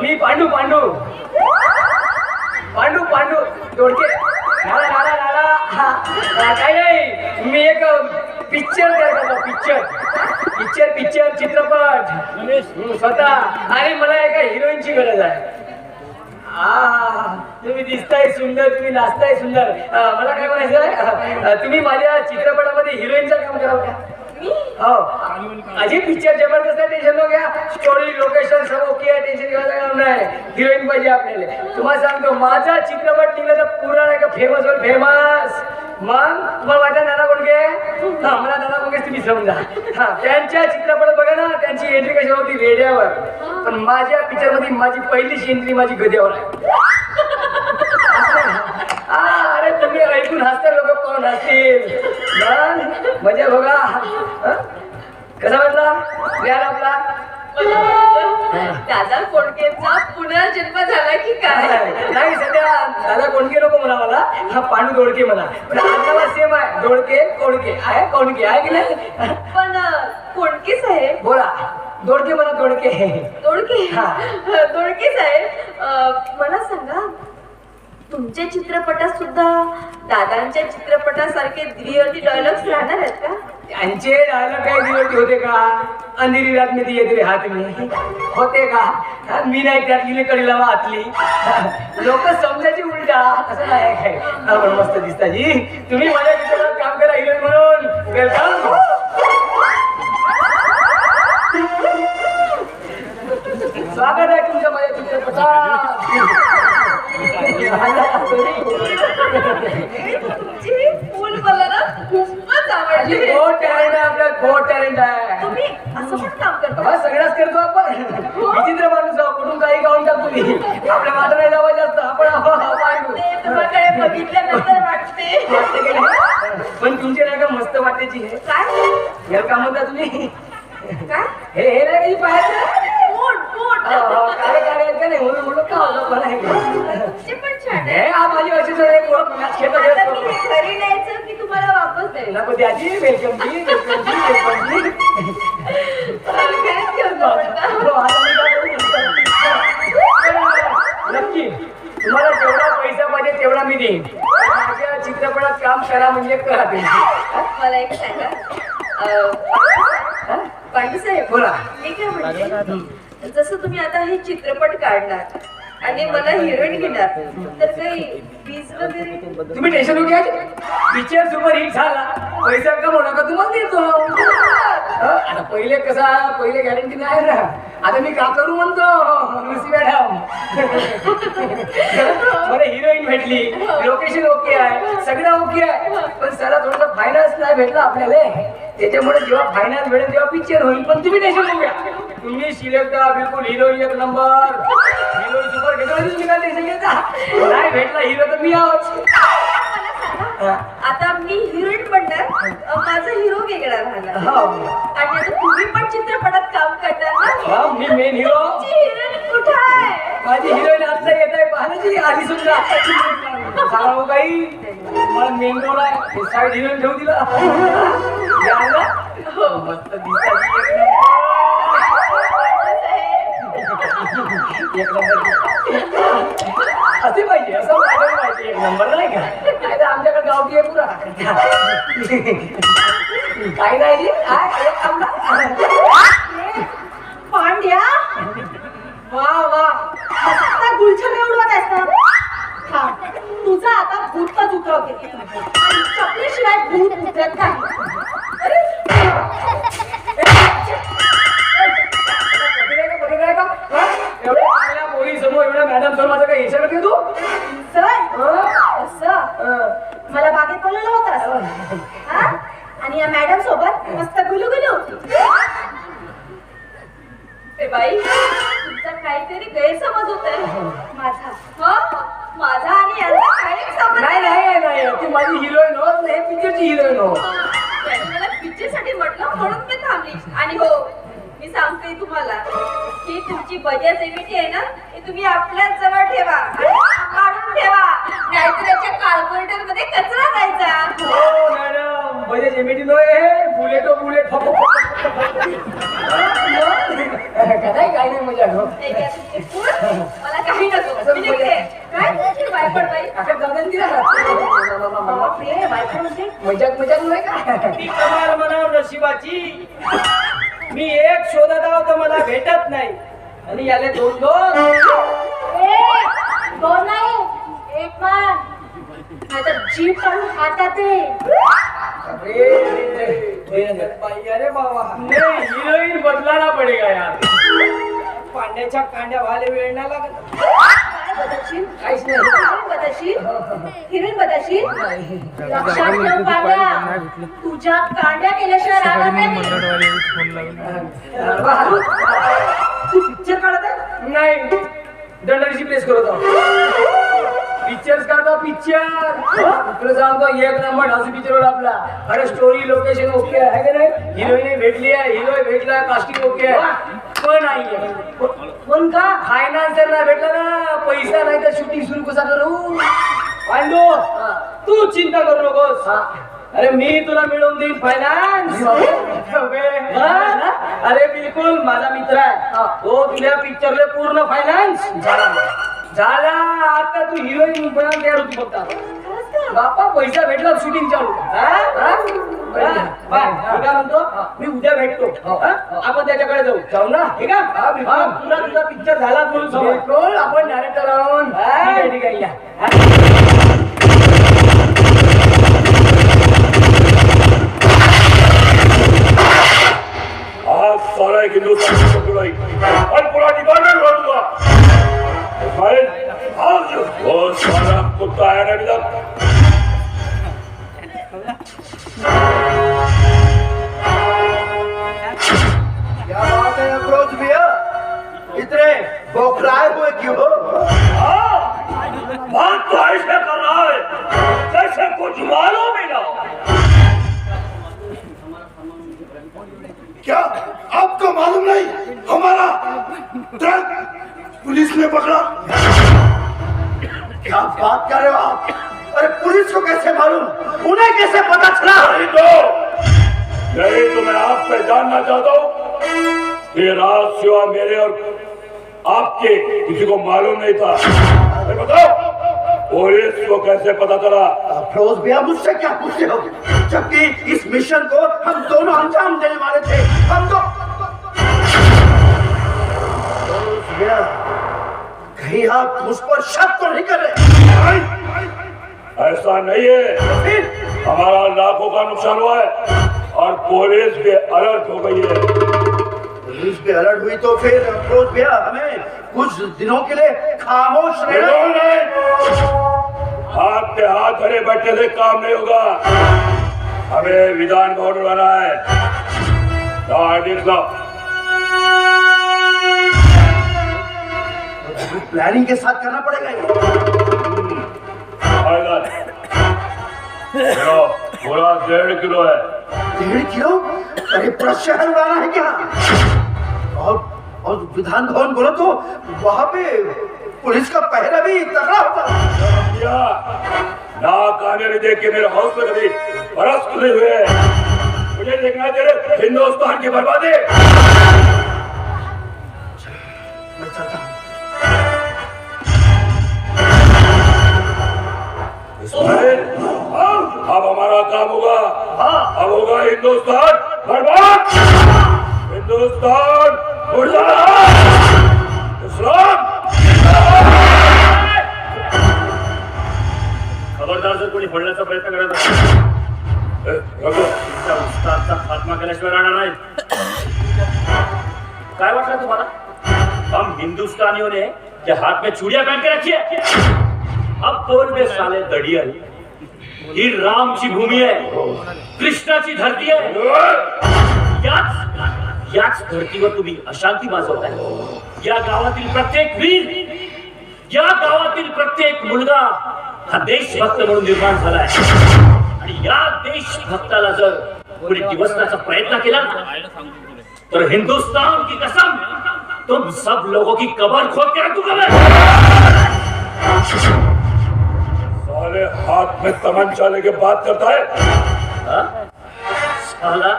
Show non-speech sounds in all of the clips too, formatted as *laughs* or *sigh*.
मी पांडू पांडू. पांडू पांडू. दोडके नाला नाला नाला. काही नाही. मी एक पिक्चर तयार करतो पिक्चर पिक्चर पिक्चर चित्रपट. स्वतः. आणि मला एका हिरोईनची गरज आहे. तुम्ही दिसताय सुंदर तुम्ही नाचताय सुंदर. मला काय म्हणायचं? तुम्ही माझ्या चित्रपटामध्ये हिरोईनचं काम करावं हो का? हो. पिक्चर जबरदस्त आहे टेन्शन नको घ्या स्टोरी लोकेशन सब ओके आहे टेन्शन घ्यायला काम नाही हिरोईन पाहिजे आपल्याला. तुम्हाला सांगतो माझा चित्रपट निघला तर पुरा नाही का फेमस होईल फेमस मग तुम्हाला माहिती आहे नाना कोणके हा मला नाना कोणकेच तुम्ही समजा. हा त्यांच्या चित्रपटात बघा ना त्यांची एंट्री कशी होती रेड्यावर पण माझ्या पिक्चरमध्ये माझी पहिलीच एंट्री माझी गद्यावर आहे. अरे तुम्ही ऐकून हसता लोक कोण हसतील. मग मजा बघा? कसा वाटला प्यार आपला? दादा कोणकेचा पुनर्जन्म झाला की काय? नाही सध्या दादा कोणके नको म्हणा मला. हा पांडू दोडके म्हणा. पण आजकाल सेम आहे. दोडके कोणके आहे कोणके आहे की नाही? पण कोणके साहेब? बोला. दोडके म्हणा दोडके. दोडके? हा. दोडके साहेब मला सांगा तुमच्या चित्रपटात सुद्धा दादांच्या चित्रपटासारखे दिलीवरती डायलॉग्स राहणार आहेत का? त्यांचे डायलॉग काय दिवस होते का? अंधेरी रात मी दिए तेरे हात मी. होते का? मी नाही त्यात कडी कडीला वाचली लोक समजायची उलटा. असं नाही काय आपण मस्त दिसता जी. तुम्ही माझ्या चित्रपटात काम करा हिरोईन म्हणून. वेलकम स्वागत आहे तुमच्या माझ्या चित्रपटात. तुमची फुल मला ना खूपच आवडली बहुत टॅलेंट आहे आपल्यात बहुत टॅलेंट आहे तुम्ही असं पण काम करता हा सगळ्याच करतो आपण विचित्र माणूस आहोत. कुठून काही गाऊन टाकतो मी आपल्या मात्र नाही लावायचं असतं आपण पांडू. ते तुम्हाकडे बघितल्यानंतर वाटते? पण तुमची नाही का मस्त वाटायची हे काय याला का म्हणता तुम्ही काय हे हे नाही काही पाहायचं हो, हो, काय काय का नाही म्हणून म्हणून का होतं पण आहे ते पण छान आहे हे हा माझी अशीच एक ओळख आता. मी हे घरी न्यायचं की तुम्हाला वापस द्यायला नको द्याची वेलकम जी वेलकम जी वेलकम जी घरीच घेऊन जा म्हणता. हो, आता मी काय करू? नक्की तुम्हाला जेवढा पैसा पाहिजे तेवढा मी देईन माझ्या चित्रपटात काम करा म्हणजे करा तुम्ही मला एक सांगा अं? पांडू साहेब बोला. मी काय म्हणते जसं तुम्ही आता हे चित्रपट काढणार आणि मला हिरोईन घेणार तर काही वगैरे? तुम्ही टेन्शन घ्या पिक्चर सुपर हिट झाला. पैसा कमवू नका. तुम्हाला देतो. हं? आता पहिले कसा पहिले गॅरंटी नाही ना आता मी का करू म्हणतो? Lucy madam. मला हिरोईन भेटली. लोकेशन ओके आहे. सगळं ओके आहे. पण सरा थोडस फायनान्स नाही भेटला आपल्याला. त्याच्यामुळे जेव्हा फायनान्स भेटेल तेव्हा पिक्चर होईल. पण तुम्ही टेन्शन घ्या तुम्ही सिलेक्ट बिलकुल हिरोईन एक नंबर सुपर घेतो घेता नाही भेटला हिरो तर मी आहोत. मला सांगा. आता मी हिरोईन बनणार अं, माझा हिरो वेगळा हो. आणि आता तुम्ही पण चित्रपटात काम करणार ना? हा, मी मेन हिरो तुमची हिरोईन कुठं आहे? माझी हिरोईन आता येत आहे पाहण्याची आली सुद्धा. सांगा हो बाई मला मेन रोल आहे. साईड हिरोईन ठेवू दिला. या ना? हो, मस्त दिसतात एक नंबर असे पाहिजे असं वाटायला पाहिजे एक नंबर नाही का नाही तर आमच्याकडे गावठी आहे पुरा काही नाही पांड्या वा वा आता गुलछने उडवत असतात तुझा? आता भूतच उतरवते चपलीशिवाय भूत उतरत नाही. सांगते तुम्हाला की तुमची बजाज एमिटी आहे ना ती तुम्ही आपल्याच जवळ ठेवा आणि सांभाळून ठेवा. नाहीतर याच्या कार्पोरेटरमध्ये कचरा जायचा. हो मॅडम बजे जेमिटी नो हे बुलेट बुलेट. फक काय काय नाही मजा हो हे घ्या तुमचे फूल. मला काही नको. मी निघते काय? ती बायपड बाई. आता जाऊ दे ना तिला. बापरे, बायपड म्हणजे मजाक मजाक नाही का? ती कमाल नशिबाची. *laughs* मी एक शोधत आहो तर मला भेटत नाही. आणि याले दोन दोन. दोन नाही एक मान नाहीतर जीप काढून हातात बाई, अरे बाबा. नहीं हीरोइन बदलाना पड़ेगा यार. पांड्याच्या कांड्या व्हायला वेळ नाही लागत. काहीच नाही. हिरोईन बदलशील हिरोईन बदलशील लक्षात ठेव पांड्या तुझ्या कांड्या केल्याशिवाय राहणार नाही. तू पिक्चर काढत आहे? नाही. दंडाची प्लेस करत पिक्चर काढतो पिक्चर तुला सांगतो एक नंबर ढासू पिक्चर आपला. अरे स्टोरी लोकेशन ओके आहे का नाही? हिरोईन भेटली आहे. हिरो भेटला कास्टिंग ओके आहे. पण नाही पण का? फायनान्सर नाही भेटला ना पैसा नाही तर शूटिंग सुरू कसा करू? पांडू तू चिंता करू नकोस. हा. अरे मी तुला मिळवून देईन फायनान्स अरे बिलकुल माझा मित्र आहे. हा. तो तुझ्या पिक्चरले पूर्ण फायनान्स झाला. झाला. आता तू हिरोईन बनायला तयार होती फक्त. बापा पैसा भेटला शूटिंग चालू काय म्हणतो? मी उद्या भेटतो? आपण त्याच्याकडे जाऊ. जाऊ ना? ठीक आहे? हा, बिलकुल. हा, तुला तुझा पिक्चर झाला म्हणून आपण डायरेक्टर आहोत हा. ठीक आहे या. आज सारा एक हिंदुस्तान की पकड़ाई और पूरा डिपार्टमेंट भर दूंगा फाइल आज. वो सारा. कुत्ता है ना? क्या बात है भैया इतने बौखलाए हुए क्यों हो बात तो ऐसे कर रहा है जैसे कुछ मालूम ही ना क्या आपको मालूम नहीं? हमारा ट्रक पुलिस ने पकड़ा। क्या बात कर रहे हो आप? अरे पुलिस को कैसे मालूम? उन्हें कैसे पता चला? नहीं तो यही तो मैं आपसे जानना चाहता हूँ कि रात सिवा मेरे और आपके किसी को मालूम नहीं था। अरे बताओ पुलिस को कैसे पता चला? अफरोज भैया मुझसे क्या पूछते हो? जबकि इस मिशन को हम दोनों अंजाम देने वाले थे। हम तो भैया कहीं आप मुझ पर शक तो नहीं कर रहे? ऐसा नहीं है हमारा लाखों का नुकसान हुआ है और पुलिस भी अलर्ट हो गई है पुलिस पे अलर्ट हुई तो फिर अफरोज भैया हमें कुछ दिनों के लिए खामोश रहना हाथ पे हाथ धरे बैठने से काम नहीं होगा हमें विधान भवन बनाना है प्लानिंग के साथ करना पड़ेगा देखो, पूरा डेढ़ किलो है डेढ़ किलो अरे पूरा शहर उड़ाना है क्या? और और विधान भवन बोलो तो वहां पे पुलिस का पहरा भी तगड़ा होता। है या। ना देख के मेरे हौसले कभी बरस खुले हुए। हैं मुझे देखना तेरे हिंदुस्तान की बर्बादी। मैं चलता हूँ। हिंदुस्तान बर्बाद! हिंदुस्तान इस्लाम खबरदार जर कोणी फोडण्याचा प्रयत्न करत उस्तादचा खात्मा केल्याशिवाय राहणार नाही. काय वाटलं तुम्हाला? हम हिंदुस्तानियों ने के हाथ में चूड़िया पहन के रखी है। अब बोल में साले दड़ियल ही रामची भूमी आहे. कृष्णाची धरती आहे. याच याच धर्तीवर तुम्ही अशांती माजवताय. या गावातील प्रत्येक वीर या गावातील प्रत्येक मुलगा हा देशभक्त म्हणून निर्माण झालाय. आणि या देशभक्ताला जर कोणी दिवसण्याचा प्रयत्न केला तर हिंदुस्तान की कसम तुम सब लोगों की कबर खोद के रखूंगा मैं साले हाथ में तमंचा लेके बात करता है। हाँ? साला,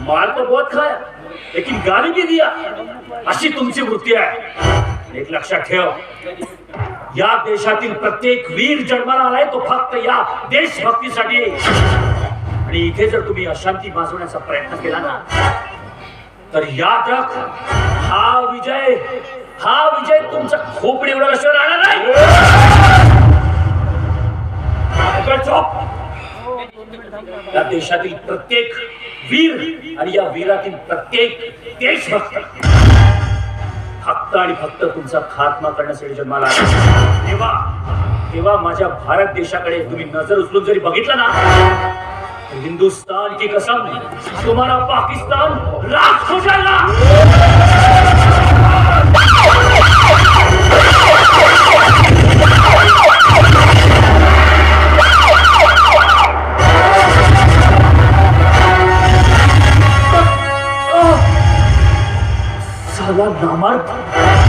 मार तो बहुत खाया, लेकिन गाली भी दिया। अशी तुमची वृत्ती आहे। एक लक्षात ठेव। या देशातील प्रत्येक वीर जन्माला आलाय तो फक्त या देशभक्तीसाठी. आणि इथे जर तुम्ही अशांती माजवण्याचा प्रयत्न केला ना, तर याद राख हा विजय हा विजय तुमचा खोपडी उडवल्याशिवाय राहणार नाही. या देशातील प्रत्येक वीर आणि या वीरातील प्रत्येक देशभक्त फक्त आणि फक्त तुमचा खात्मा करण्यासाठी जन्माला तेव्हा तेव्हा माझ्या भारत देशाकडे तुम्ही नजर उचलून जरी बघितलं ना हिंदुस्थान हिंदुस्तान की कसम तुम्हाला पाकिस्तान राख हो जाएगा साला नामार्थ